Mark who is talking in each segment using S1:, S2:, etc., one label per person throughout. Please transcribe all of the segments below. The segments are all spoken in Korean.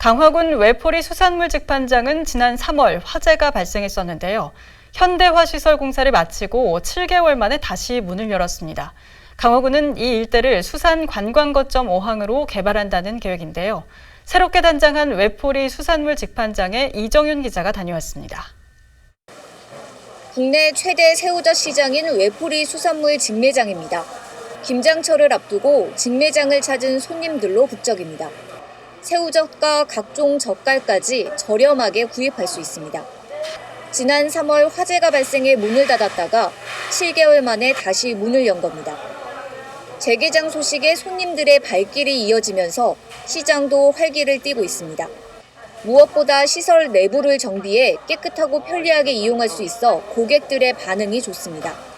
S1: 강화군 외포리 수산물 직판장은 지난 3월 화재가 발생했었는데요. 현대화 시설 공사를 마치고 7개월 만에 다시 문을 열었습니다. 강화군은 이 일대를 수산 관광 거점 5항으로 개발한다는 계획인데요. 새롭게 단장한 외포리 수산물 직판장에 이정윤 기자가 다녀왔습니다.
S2: 국내 최대 새우젓 시장인 외포리 수산물 직매장입니다. 김장철을 앞두고 직매장을 찾은 손님들로 북적입니다. 새우젓과 각종 젓갈까지 저렴하게 구입할 수 있습니다. 지난 3월 화재가 발생해 문을 닫았다가 7개월 만에 다시 문을 연 겁니다. 재개장 소식에 손님들의 발길이 이어지면서 시장도 활기를 띠고 있습니다. 무엇보다 시설 내부를 정비해 깨끗하고 편리하게 이용할 수 있어 고객들의 반응이 좋습니다.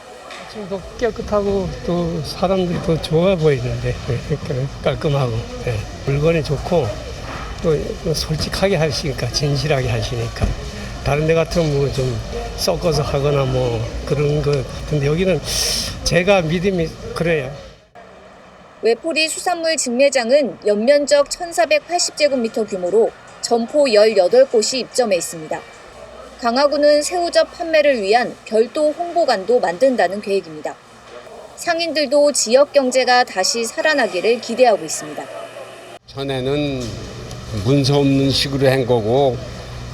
S3: 좀더 깨끗하고 또 사람들이 더 좋아 보이는데 네, 깔끔하고 네. 물건이 좋고 또 솔직하게 하시니까 진실하게 하시니까 다른 데 같으면 뭐 좀 섞어서 하거나 뭐 그런 것 같은데 여기는 제가 믿음이 그래요.
S2: 외포리 수산물 직매장은 연면적 1,480제곱미터 규모로 점포 18곳이 입점해 있습니다. 강화군은 새우젓 판매를 위한 별도 홍보관도 만든다는 계획입니다. 상인들도 지역 경제가 다시 살아나기를 기대하고 있습니다.
S4: 전에는 문서 없는 식으로 한 거고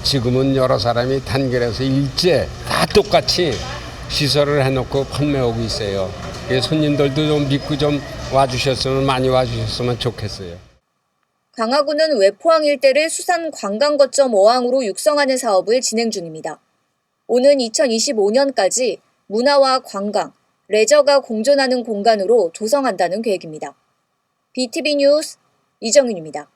S4: 지금은 여러 사람이 단결해서 일제 다 똑같이 시설을 해놓고 판매하고 있어요. 예, 손님들도 좀 믿고 좀 와주셨으면 많이 와주셨으면 좋겠어요.
S2: 강화군은 외포항 일대를 수산 관광 거점 5항으로 육성하는 사업을 진행 중입니다. 오는 2025년까지 문화와 관광, 레저가 공존하는 공간으로 조성한다는 계획입니다. BTV 뉴스 이정윤입니다.